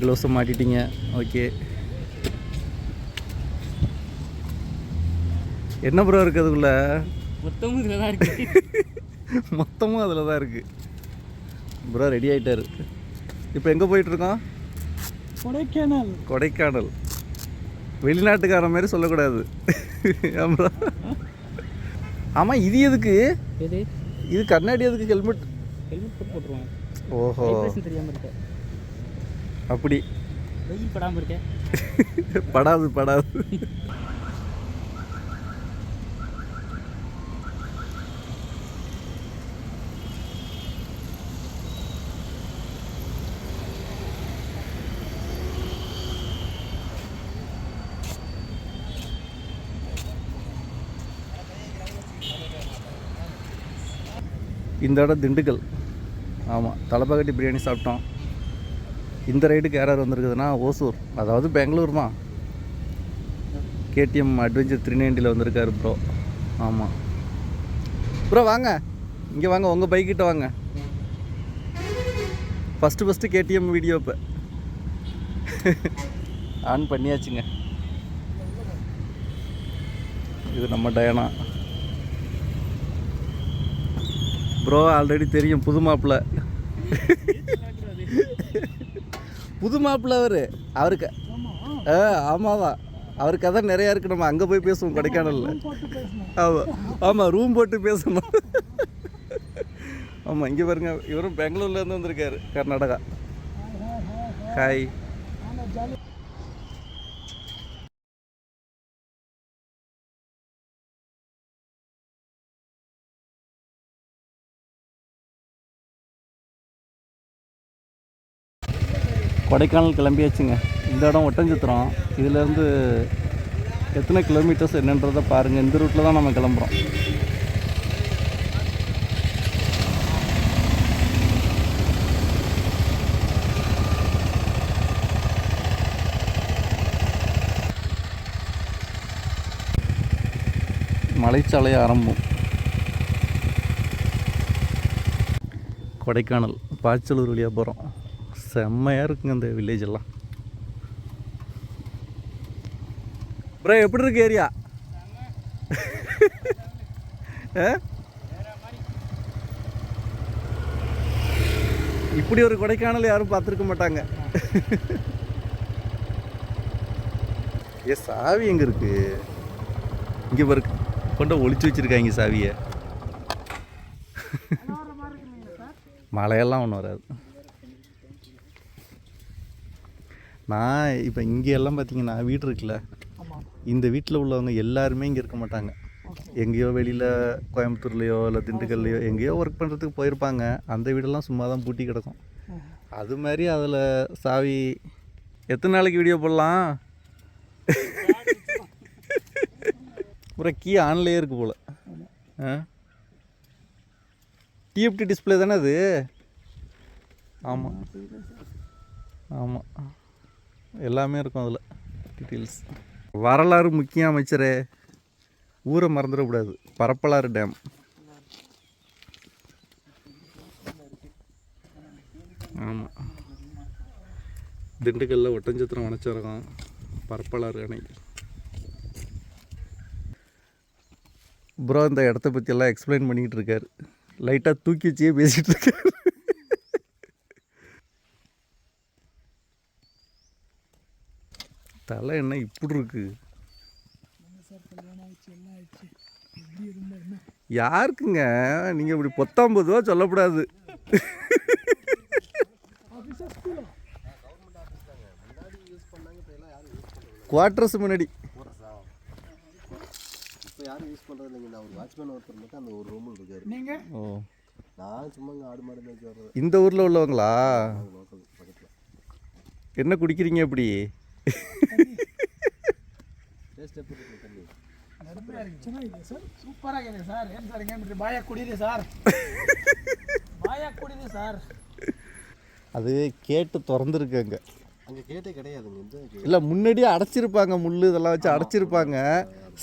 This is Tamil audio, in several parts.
க்ளவுஸை மாட்டிட்டீங்க. ஓகே என்ன ப்ரோ இருக்குது அதுக்குள்ள? மொத்தமும் இதில் தான் இருக்கு. மொத்தமும் அதில் தான் இருக்குது ப்ரோ ரெடி ஆகிட்டாரு இப்போ எங்கே போயிட்டுருக்கோம்? கொடைக்கானல். கொடைக்கானல். வெளிநாட்டுக்காரன் மாதிரி சொல்லக்கூடாது. ப்ரோ ஆமாம் இது எதுக்கு? எது? இது கண்ணாடி எதுக்கு? ஹெல்மெட் ஹெல்மெட் போட்டு போட்டுருவாங்க ஓஹோ. தெரியாமல் இருக்க அப்படி. வெயில் படாமல் இருக்க. படாது படாது. இந்த இடம் திண்டுக்கல். ஆமாம் தலப்பாக்கட்டி பிரியாணி சாப்பிட்டோம். இந்த ரைடுக்கு யார் யார் வந்திருக்குதுன்னா ஓசூர் அதாவது பெங்களூர் தான். கேடிஎம் அட்வென்ச்சர் த்ரீ நைன்ட்டியில் வந்திருக்காரு ப்ரோ ஆமாம் ப்ரோ வாங்க. இங்கே வாங்க உங்கள் பைக்கிட்ட வாங்க. ஃபஸ்ட்டு ஃபஸ்ட்டு கேடிஎம் வீடியோ இப்போ. ஆன் பண்ணியாச்சுங்க. இது நம்ம டயனா. ப்ரோ ஆல்ரெடி தெரியும் புது மாப்பிள்ள புது மாப்பிள்ள அவர். அவருக்கு. ஆ ஆமாவா. அவர் கதை நிறையா இருக்கு. நம்ம அங்கே போய் பேசுவோம் கொடைக்கானலில். ஆமாம் ஆமாம் ரூம் போட்டு பேசணும். ஆமாம் இங்கே பாருங்க. இவரும் பெங்களூர்லேருந்து வந்திருக்காரு. கர்நாடகா. ஹாய் கொடைக்கானல் கிளம்பியாச்சுங்க. இந்த இடம் ஒட்டஞ்சத்திரம். இதுலேருந்து எத்தனை கிலோமீட்டர்ஸ் என்னன்றதை பாருங்கள் இந்த ரூட்டில் தான் நம்ம கிளம்புறோம். மலைச்சாலை ஆரம்பம். கொடைக்கானல் பாய்ச்சலூர் வழியாக போகிறோம் செம்மையாக இருக்குங்க இந்த வில்லேஜ் எல்லாம். ப்ரோ எப்படி இருக்கு ஏரியா இப்படி ஒரு கொடைக்கானல் யாரும் பார்த்துருக்க மாட்டாங்க. ஏ சாவி எங்கே இருக்கு? இங்கே பாரு கொண்டு ஒழிச்சு வச்சிருக்காங்க சாவியை. மழையெல்லாம் ஒன்றும் வராது. நான் இப்போ இங்கே எல்லாம் பார்த்தீங்கன்னா வீடு இருக்குல்ல? இந்த வீட்டில் உள்ளவங்க எல்லாருமே இங்கே இருக்க மாட்டாங்க. எங்கேயோ வெளியில் கோயம்புத்தூர்லேயோ இல்லை திண்டுக்கல்லையோ எங்கேயோ ஒர்க் பண்ணுறதுக்கு போயிருப்பாங்க. அந்த வீடெல்லாம் சும்மா தான் பூட்டி கிடக்கும். அது மாதிரி அதில் சாவி எத்தனை நாளைக்கு வீடியோ போடலாம்? ஒரு கீ ஆன்லேயே இருக்கு போல். ஆ? டிஎஃப்டி டிஸ்பிளே தானே அது? ஆமாம் ஆமாம் எல்லாமே இருக்கும் அதில் டீட்டெயில்ஸ் வரலாறு முக்கிய அமைச்சரே ஊரை மறந்துடக்கூடாது. பரப்பலாறு டேம் ஆமாம் திண்டுக்கல்ல ஒட்டஞ்சத்திரம் வனச்சரகம் பரப்பலாறு அணை. ப்ரோ இந்த இடத்த பற்றியெல்லாம் எக்ஸ்பிளைன் பண்ணிக்கிட்டு இருக்காரு. லைட்டாக தூக்கி வச்சே பேசிகிட்டு இருக்காரு. தலை என்ன இப்படி இருக்கு? யாருக்குங்க? நீங்கள் இப்படி பொத்தாம்பது ரூபா சொல்லக்கூடாது. குவார்டர்ஸ் முன்னாடி. இப்போ யாரும் யூஸ் பண்ணுறது இல்லைங்க நான் ஒரு வாட்ச்மேன் ஒருத்தர் மட்டும் அந்த ஒரு ரூமில் இருக்காரு நீங்கள் ஓ. நான் சும்மா இங்கே ஆடு மாடு மேய்ச்சி வர்றது இந்த ஊரில் உள்ளவங்களா? பக்கத்தில். என்ன குடிக்கிறீங்க இப்படி? டேஸ்ட் எப்படி இருக்கு தண்ணி ಚೆನ್ನಾಗಿದೆ ಸರ್ ಸೂಪರ್ ಆಗಿದೆ ಸರ್ ಏನು ಸರ್ ಹಿಂಗೆ ಬಾಯ ಕುಡೀರಿ ಸರ್ ಬಾಯ ಕುಡೀರಿ ಸರ್ அது கேட்டு திறந்துருக்குங்க அங்கே கேட்டே கிடையாதுங்க இந்த கே- இல்லை முன்னாடியே அடைச்சிருப்பாங்க முள் இதெல்லாம் வச்சு அடைச்சிருப்பாங்க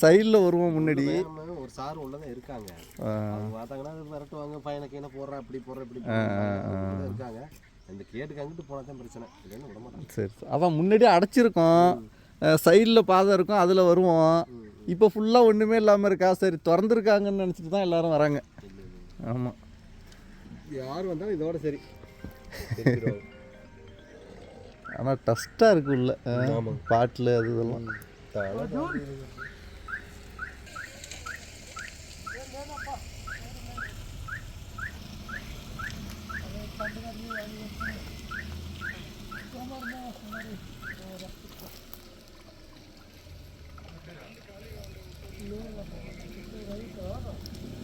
சைடில் வருவோம் முன்னாடி வேறமா ஒரு சார் உள்ள தான் இருக்காங்க ஆ, அவங்க பார்த்தாங்கன்னா விரட்டுவாங்க பையனை கீழே போடுறேன் அப்படி போடுறேன் இப்படி போடுறேன். அப்படி தான் இருக்காங்க அந்த கேட்டுக்கு அங்கிட்டு போனால் தான் பிரச்சனை. இல்லைன்னு விட மாட்டாங்க சரி சரி. அதான் முன்னாடியே அடைச்சிருக்கோம். சைடில் பாதை இருக்கும் அதில் வருவோம். இப்போ ஃபுல்லாக ஒன்றுமே இல்லாமல் இருக்கா? சரி திறந்துருக்காங்கன்னு நினச்சிட்டு தான் எல்லாரும் வராங்க. ஆமாம் யார் வந்தாலும் இதோட சரி. ஆனால் டஸ்ட்டாக இருக்கு உள்ள. ஆமாம். பாட்டில் அது இதெல்லாம்.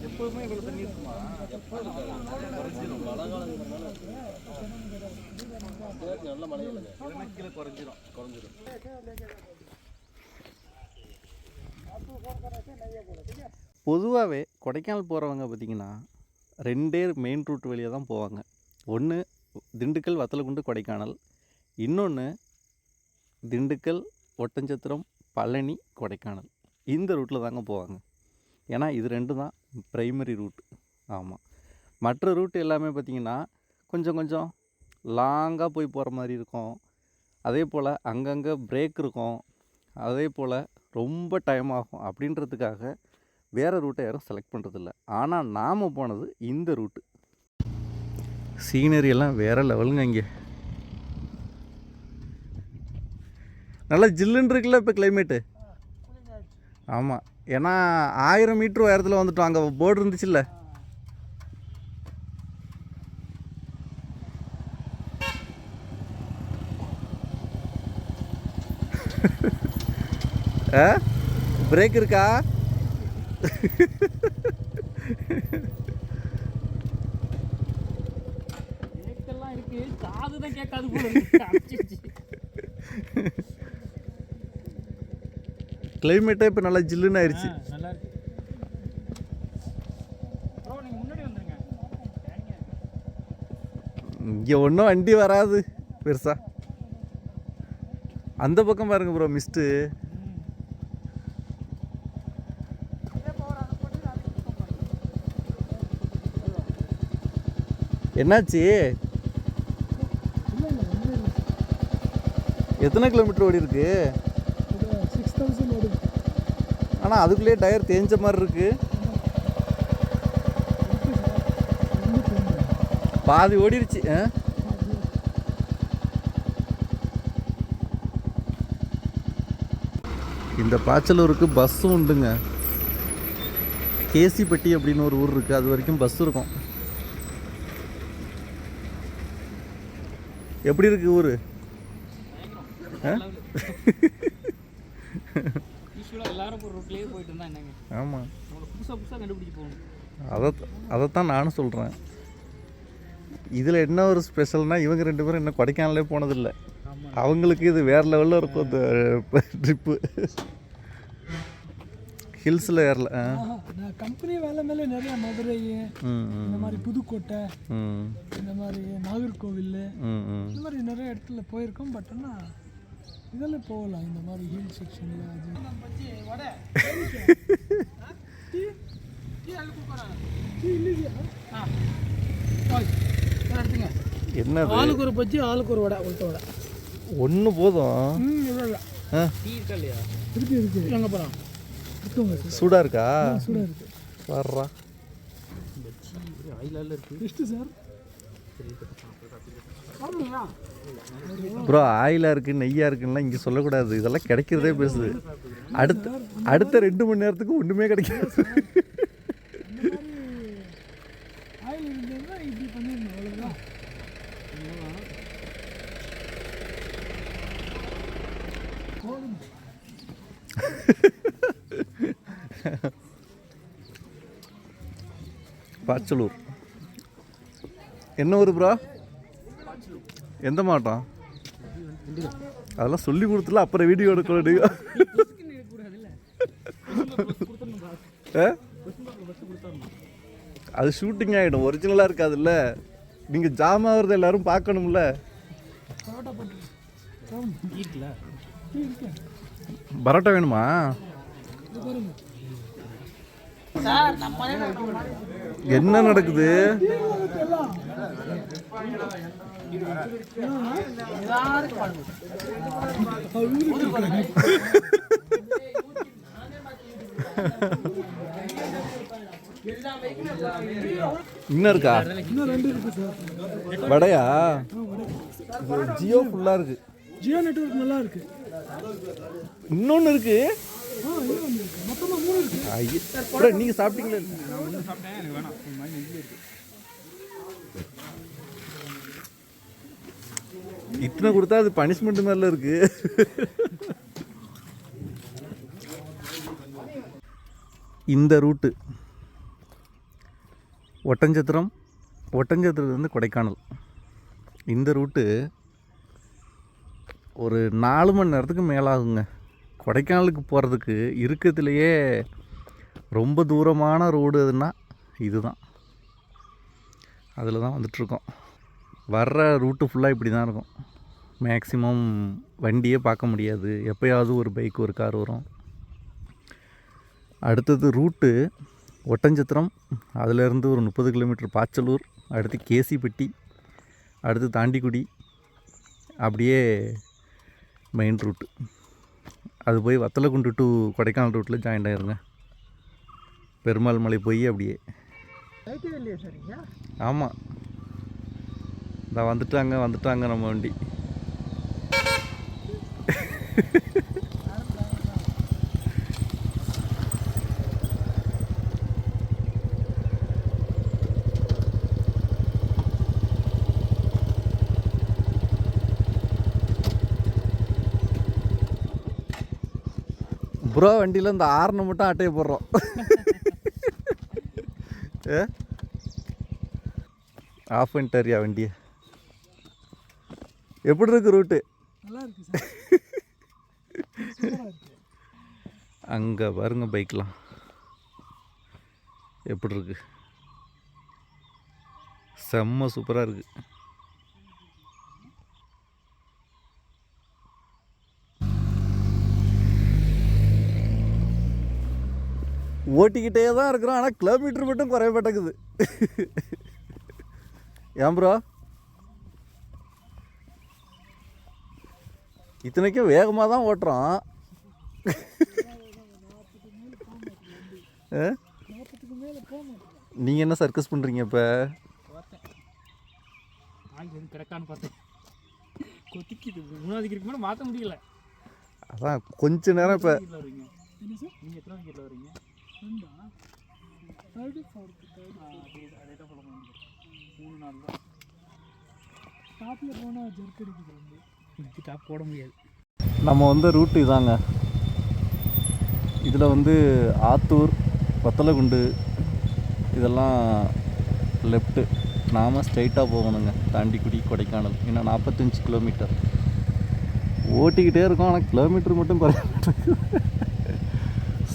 எப்போதுமே இவ்வளோ தண்ணி இருக்குமா? நல்ல மழை இல்லைங்க கீழே குறைஞ்சிடும் குறைஞ்சிரும். பொதுவாகவே கொடைக்கானல் போகிறவங்க பார்த்திங்கன்னா ரெண்டே மெயின் ரூட் வழியாக தான் போவாங்க. ஒன்று திண்டுக்கல் வத்தலக்குண்டு கொடைக்கானல். இன்னொன்று திண்டுக்கல் ஒட்டஞ்சத்திரம் பழனி கொடைக்கானல். இந்த ரூட்டில் தாங்க போவாங்க. ஏன்னா இது ரெண்டு தான் ப்ரைமரி ரூட் ஆமாம் மற்ற ரூட் எல்லாமே பார்த்திங்கன்னா கொஞ்சம் கொஞ்சம் லாங்காக போய் போகிற மாதிரி இருக்கும். அதே போல் அங்கங்கே பிரேக் இருக்கும். அதே போல் ரொம்ப டைம் ஆகும். அப்படின்றதுக்காக வேறு ரூட்டை யாரும் செலக்ட் பண்ணுறதில்ல ஆனால் நாம் போனது இந்த ரூட்டு சீனரி எல்லாம் வேறு லெவலுங்க இங்கே. நல்லா ஜில்லுன்னு இருக்குல்ல இப்போ கிளைமேட்டு ஆமாம் ஏன்னா ஆயிரம் மீட்ரு உயரத்தில் வந்துட்டோம். அங்கே போர்டு இருந்துச்சுல்ல? ஆ? பிரேக் இருக்கா? இருக்கு. காது தான் கேட்காது கிளைமேட்டே இப்போ நல்லா ஜில்லுன்னு ஆயிடுச்சு இங்கே ஒன்றும் வண்டி வராது பெருசா. அந்த பக்கம் பாருங்க ப்ரோ மிஸ்ட்டு என்னாச்சு? எத்தனை கிலோமீட்டர் ஓடி இருக்கு சிக்ஸ் தௌசண்ட் ஓடுது ஆனால் அதுக்குள்ளேயே டயர் தேஞ்ச மாதிரி இருக்குது பாதி ஓடிருச்சு ஆ? இந்த பாச்சலூருக்கு பஸ்ஸும் உண்டுங்க. கேசிப்பட்டி அப்படின்னு ஒரு ஊர் இருக்குது அது வரைக்கும் பஸ் இருக்கும். எப்படி இருக்குது ஊர்? ரூட்லேயே போயிட்டு இருந்தா என்னங்க? ஆமாம் புதுசாக புதுசாக கண்டுபிடிச்சு போகணும். அதை அதைத்தான் நானும் சொல்கிறேன் இதில் என்ன ஒரு ஸ்பெஷல்னால் இவங்க ரெண்டு பேரும் இன்னும் கொடைக்கானலே போனதில்லை. அவங்களுக்கு இது வேறு லெவலில் இருக்கும் இந்த ட்ரிப்பு ஹில்ஸில் ஏறல நான் கம்பெனி வேலை மேலே நிறைய மதுரை இந்த மாதிரி புதுக்கோட்டை இந்த மாதிரி நாகர்கோவில் இந்த மாதிரி நிறைய இடத்துல போயிருக்கோம் பட் ஆனால் இதெல்லாம் போகலாம். இந்த மாதிரி ஹில் செக்ஷனில் அது. என்னது? ஆளுக்கு ஒரு பஜ்ஜி ஆளுக்கு ஒரு வடை உள்ட்ட வடை. ஒன்று போதும். ம் இல்லை இல்லை ஆ? டீ இருக்கா இல்லையா? இருக்கு எங்கே சார். சூடாக இருக்கா? சூடாக இருக்கு. வர்றா. ஆயிலால இருக்கு. சார். ஆமாங்களா ப்ரோ ஆயிலாக இருக்குது நெய்யாக இருக்குன்னா இங்கே சொல்லக்கூடாது. இதெல்லாம் கிடைக்கிறதே பேசுது அடுத்த அடுத்த ரெண்டு மணி நேரத்துக்கு ஒன்றுமே கிடைக்காது. பாச்சலூர். என்ன ஊர் ப்ரோ? எந்த மாவட்டம் அதெல்லாம் சொல்லி கொடுத்துல அப்புறம் வீடியோ எடுக்கணும்? அது ஷூட்டிங் ஆகிடும் ஒரிஜினலாக இருக்காதுல்ல. நீங்கள் ஜாம் ஆகுறத எல்லாரும் பார்க்கணும்ல. பரோட்டா வேணுமா? என்ன நடக்குது? இன்னும் இருக்கா? இன்னும் ரெண்டு இருக்கு சார் வடையா? ஜியோ ஃபுல்லாக இருக்கு. ஜியோ நெட்வொர்க் நல்லா இருக்கு. இன்னொன்று இருக்கு. மொத்தமாக மூணு இருக்கு. ஐயோ. ப்ரோ நீங்கள் சாப்பிட்டீங்களா? இத்தனை கொடுத்தா அது பனிஷ்மெண்ட் மாதிரில இருக்கு. இந்த ரூட்டு ஒட்டஞ்சத்திரம் ஒட்டஞ்சத்திரத்துலேருந்து கொடைக்கானல். இந்த ரூட்டு ஒரு நாலு மணி நேரத்துக்கு மேலாகுங்க. கொடைக்கானலுக்கு போகிறதுக்கு இருக்கிறதுலையே ரொம்ப தூரமான ரோடு அதுன்னா இதுதான். அதில் தான் வந்துட்ருக்கோம் வர்ற ரூட்டு ஃபுல்லாக இப்படி தான் இருக்கும். மேக்ஸிமம் வண்டியே பார்க்க முடியாது. எப்போயாவது ஒரு பைக் ஒரு கார் வரும். அடுத்தது ரூட்டு ஒட்டஞ்சத்திரம் அதிலேருந்து ஒரு முப்பது கிலோமீட்டர் பாச்சலூர் அடுத்து கேசிப்பட்டி அடுத்து தாண்டிக்குடி. அப்படியே மெயின் ரூட்டு அது போய் வத்தலக்குண்டு டு கொடைக்கானல் ரூட்டில் ஜாயின் ஆயிருங்க. பெருமாள் மலை போய் அப்படியே. ஆமாம் இந்த வந்துட்டாங்க வந்துட்டாங்க நம்ம வண்டி. ப்ரோ வண்டியில் இந்த ஆறுனு மட்டும் அட்டையை போடுறோம். ஆஃப் பண்ணிட்டாரியா வண்டியை? எப்படி இருக்கு ரூட்டு நல்லா இருக்கு சார். சூப்பராக இருக்கு. அங்கே பாருங்க பைக்லாம். எப்படி இருக்கு? செம்ம சூப்பராக இருக்கு. ஓட்டிக்கிட்டே தான் இருக்கிறோம் ஆனால் கிலோமீட்டர் மட்டும் குறைய மாட்டேங்குது ஏன் ப்ரோ இத்தனைக்கும் வேகமாக தான் ஓட்டுறோம் நீங்கள் என்ன சர்க்கஸ் பண்ணுறீங்க இப்போ? ஆள் எதுவும் கரெக்டானு பார்த்தேன். கொத்திக்கிது மூணாவது கிரிக்கு மேலே மாற்ற முடியல. அதான் கொஞ்ச நேரம் இப்போ நீங்கள் எத்தனை கீழே வரீங்க ரெண்டா? தேர்டு ஃபோர்த்து தேர்டு அதே தான் சொல்ல முடியும். மூணு நாள் தான். டாப்பில் போனால் ஜர்க் அடிக்குது வந்து. இப்படி டாப் போட முடியாது. நம்ம வந்த ரூட்டு இதாங்க. இதில் வந்து ஆத்தூர் வத்தலகுண்டு இதெல்லாம் லெஃப்ட்டு. நாம் ஸ்ட்ரைட்டாக போகணுங்க. தாண்டிக்குடி கொடைக்கானல். இன்னும் நாற்பத்தஞ்சு கிலோமீட்டர். ஓட்டிக்கிட்டே இருக்கோம் ஆனால் கிலோமீட்டர் மட்டும் குறைய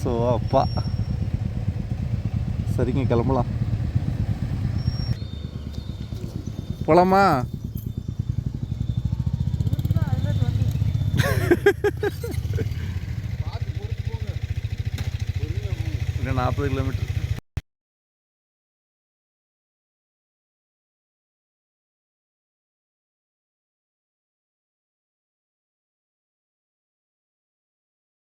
ஸோ அப்பா. சரிங்க கிளம்பலாம். போகலாமா இன்னும் நாற்பது கிலோமீட்டர்.